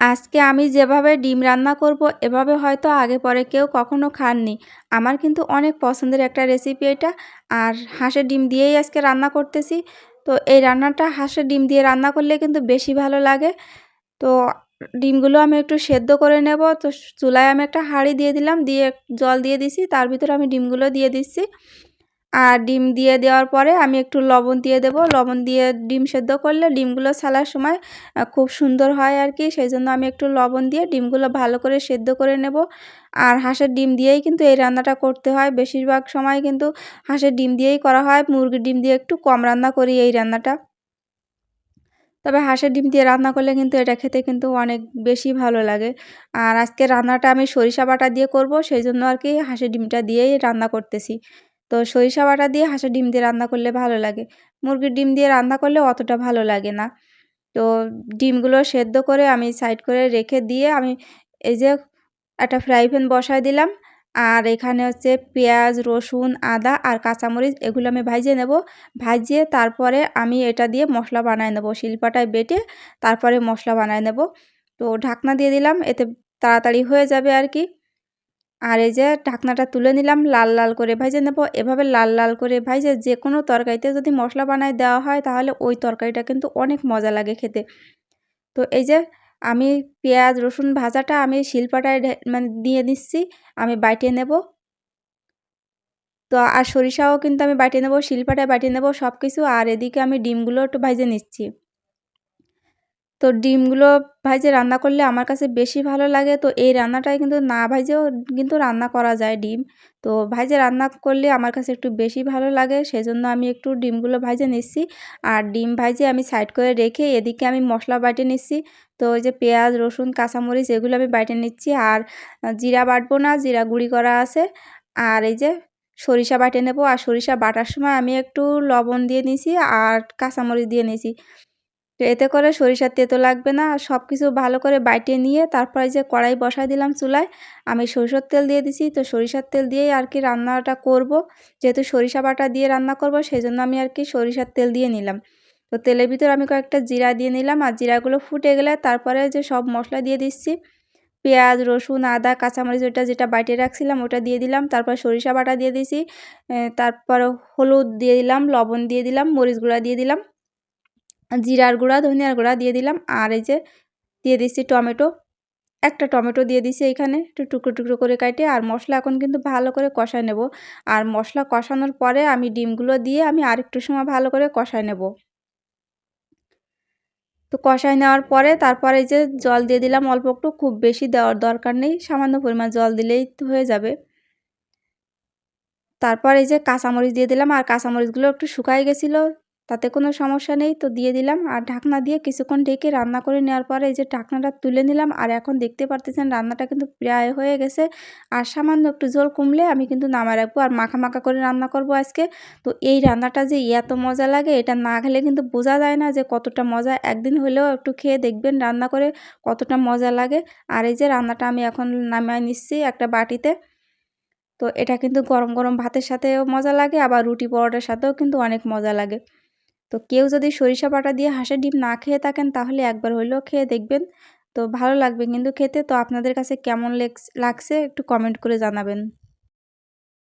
আজকে আমি যেভাবে ডিম রান্না করব, এভাবে হয়তো আগে পরে কেউ কখনো খাননি। আমার কিন্তু অনেক পছন্দের একটা রেসিপি এটা। আর হাঁসের ডিম দিয়েই আজকে রান্না করতেছি। তো এই রান্নাটা হাঁসের ডিম দিয়ে রান্না করলে কিন্তু বেশি ভালো লাগে। তো ডিমগুলো আমি একটু সেদ্ধ করে নেব। তো চুলায় আমি একটা হাঁড়ি দিয়ে দিলাম, দিয়ে জল দিয়ে দিছি। তার ভিতরে আমি ডিমগুলো দিয়ে দিচ্ছি। আর ডিম দিয়ে দেওয়ার পরে আমি একটু লবণ দিয়ে দেব। লবণ দিয়ে ডিম সেদ্ধ করলে ডিমগুলো ছালার সময় খুব সুন্দর হয় আর কি। সেই জন্য আমি একটু লবণ দিয়ে ডিমগুলো ভালো করে সেদ্ধ করে নেব। আর হাঁসের ডিম দিয়েই কিন্তু এই রান্নাটা করতে হয়। বেশিরভাগ সময় কিন্তু হাঁসের ডিম দিয়েই করা হয়। মুরগির ডিম দিয়ে একটু কম রান্না করি এই রান্নাটা। তবে হাঁসের ডিম দিয়ে রান্না করলে কিন্তু এটা খেতে কিন্তু অনেক বেশি ভালো লাগে। আর আজকে রান্নাটা আমি সরিষা বাটা দিয়ে করব। সেই জন্য আর কি হাঁসের ডিমটা দিয়েই রান্না করতেছি। তো সরিষা বাটা দিয়ে হাঁসের ডিম দিয়ে রান্না করলে ভালো লাগে। মুরগির ডিম দিয়ে রান্না করলে অতটা ভালো লাগে না। তো ডিমগুলো সেদ্ধ করে আমি সাইড করে রেখে দিয়ে আমি এই যে একটা ফ্রাই প্যান বসায় দিলাম। আর এখানে হচ্ছে পেঁয়াজ, রসুন, আদা আর কাঁচামরিচ এগুলো আমি ভাজিয়ে নেব। ভাজিয়ে তারপরে আমি এটা দিয়ে মশলা বানায় নেব। শিলপাটায় বেটে তারপরে মশলা বানায় নেব। তো ঢাকনা দিয়ে দিলাম, এতে তাড়াতাড়ি হয়ে যাবে আর কি। আর এই যে ঢাকনাটা তুলে নিলাম, লাল লাল করে ভাজে নেব। এভাবে লাল লাল করে ভাজে যে কোনো তরকারিতে যদি মশলা বানায় দেওয়া হয়, তাহলে ওই তরকারিটা কিন্তু অনেক মজা লাগে খেতে। তো এই যে আমি পেঁয়াজ, রসুন ভাজাটা আমি শিলপাটায় মানে দিয়ে দিচ্ছি, আমি বাইটে নেব। তো আর সরিষাও কিন্তু আমি বাইটে নেব, শিলপাটায় বাইটে নেব সব কিছু আর এদিকে আমি ডিমগুলো একটু ভাজে নিচ্ছি। তো ডিমগুলো ভাজে রান্না করলে আমার কাছে বেশি ভালো লাগে। তো এই রান্নাটাই কিন্তু না ভাজেও কিন্তু রান্না করা যায় ডিম। তো ভাজে রান্না করলে আমার কাছে একটু বেশি ভালো লাগে, সেজন্য আমি একটু ডিমগুলো ভাজে নিচ্ছি। আর ডিম ভাজে আমি সাইড করে রেখে এদিকে আমি মশলা বাটে নিচ্ছি। তো ওই যে পেঁয়াজ, রসুন, কাঁচামরিচ এগুলো আমি বাইটে নিচ্ছি। আর জিরা বাটবো না, জিরা গুঁড়ি করা আছে। আর এই যে সরিষা বাটে নেব। আর সরিষা বাটার সময় আমি একটু লবণ দিয়ে নিছি আর কাঁচামরিচ দিয়ে নিয়েছি তো এতে করে সরিষার তেতো লাগবে না। সব কিছু ভালো করে বাইটে নিয়ে তারপরে যে কড়াই বসাই দিলাম চুলায়, আমি সরিষার তেল দিয়ে দিছি। তো সরিষার তেল দিয়েই আর কি রান্নাটা করব। যেহেতু সরিষা বাটা দিয়ে রান্না করব সেই জন্য আমি আর কি সরিষার তেল দিয়ে নিলাম। তো তেলের ভিতর আমি কয়েকটা জিরা দিয়ে নিলাম। আর জিরাগুলো ফুটে গেলে তারপরে যে সব মশলা দিয়ে দিচ্ছি, পেঁয়াজ, রসুন, আদা, কাঁচামরিচ ওটা যেটা বাইটে রাখছিলাম ওটা দিয়ে দিলাম। তারপর সরিষা বাটা দিয়ে দিছি তারপর হলুদ দিয়ে দিলাম, লবণ দিয়ে দিলাম মরিচ গুঁড়া দিয়ে দিলাম। জিরার গুঁড়া, ধনিয়ার গুঁড়া দিয়ে দিলাম। আর এই যে দিয়ে দিচ্ছি টমেটো। একটা টমেটো দিয়ে দিছি এখানে একটু টুকরো টুকরো করে কাটে। আর মশলা এখন কিন্তু ভালো করে কষায় নেব। আর মশলা কষানোর পরে আমি ডিমগুলো দিয়ে আমি আরেকটু সময় ভালো করে কষায় নেব। তো কষায় নেওয়ার পরে তারপরে এই যে জল দিয়ে দিলাম অল্প একটু। খুব বেশি দেওয়ার দরকার নেই। সামান্য পরিমাণ জল দিলেই হয়ে যাবে। তারপর এই যে কাঁচামরিচ দিয়ে দিলাম। আর কাঁচামরিচগুলো একটু শুকাই গেছিল। তাতে কোনো সমস্যা নেই, তো দিয়ে দিলাম। আর ঢাকনা দিয়ে কিছুক্ষণ ঢেকে রান্না করে নেওয়ার পরে এই যে ঢাকনাটা তুলে নিলাম। আর এখন দেখতে পারতেছেন রান্নাটা কিন্তু প্রায় হয়ে গেছে। আর সামান্য একটু জল কমলে আমি কিন্তু নামা রাখব আর মাখা মাখা করে রান্না করব আজকে। তো এই রান্নাটা যে এত মজা লাগে, এটা না খেলে কিন্তু বোঝা যায় না যে কতটা মজা। একদিন হলেও একটু খেয়ে দেখবেন রান্না করে কতটা মজা লাগে। আর এই যে রান্নাটা আমি এখন নামায় নিচ্ছি একটা বাটিতে। তো এটা কিন্তু গরম গরম ভাতের সাথেও মজা লাগে, আবার রুটি পরোটার সাথেও কিন্তু অনেক মজা লাগে। তো কেউ যদি সরিষা পাটা দিয়ে হাঁসের ডিম না খেয়ে থাকেন, তাহলে একবার হইলেও খেয়ে দেখবেন। তো ভালো লাগবে। কিন্তু খেতে তো আপনাদের কাছে কেমন লাগছে একটু কমেন্ট করে জানাবেন।